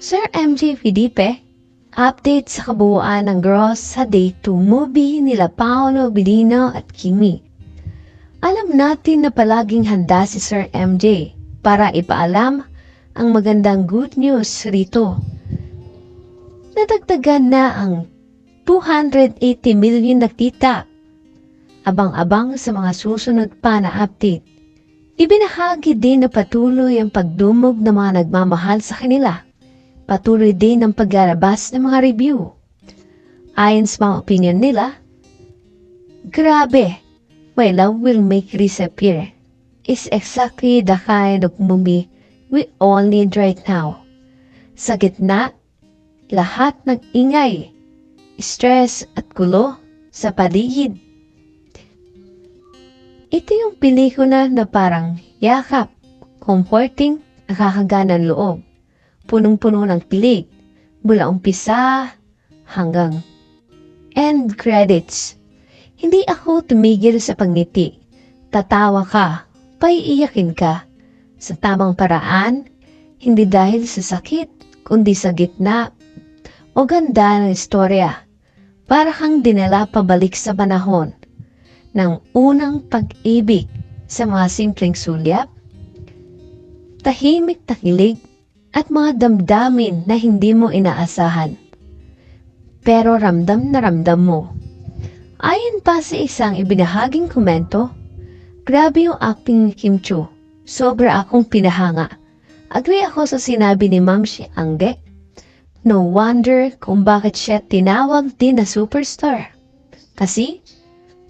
Sir MJ Felipe, update sa kabuuan ng Girls sa Day 2 movie nila Paolo Bilino at Kimi. Alam natin na palaging handa si Sir MJ para ipaalam ang magandang good news rito. Nadagdagan na ang 280 million na kita. Abang-abang sa mga susunod pa na update. Ibinahagi din na patuloy ang pagdumog ng mga nagmamahal sa kanila. Patuloy din ang paglalabas ng mga review. Ayon sa mga opinion nila, Grabe, My Love Will Make Disappear is exactly the kind of movie we all need right now. Sa gitna, lahat ng ingay, stress at gulo sa paligid. Ito yung pelikula na parang yakap, comforting, nakakaganang loob, punong-puno ng pilig, mula umpisa hanggang end credits. Hindi ako tumigil sa pagngiti. Tatawa ka, paiiyakin ka. Sa tamang paraan, hindi dahil sa sakit, kundi sa gitna o ganda ng istorya. Para kang dinala pabalik sa panahon ng unang pag-ibig sa mga simpleng sulyap, tahimik na kilig at mga damdamin na hindi mo inaasahan. Pero ramdam na ramdam mo. Ayon pa sa isang ibinahaging komento, grabe yung acting ni Kim Chu. Sobra akong pinahanga. Agree ako sa sinabi ni Ma'am si Angge. No wonder kung bakit siya tinawag din na superstar. Kasi,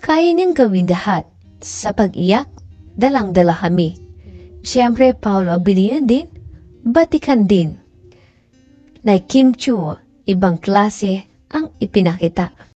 kaya niyang gawin lahat. Sa pag-iyak, dalang-dala kami. Siyempre, Paolo Abilino din, batikan din. Like Kim Chu, ibang klase ang ipinakita.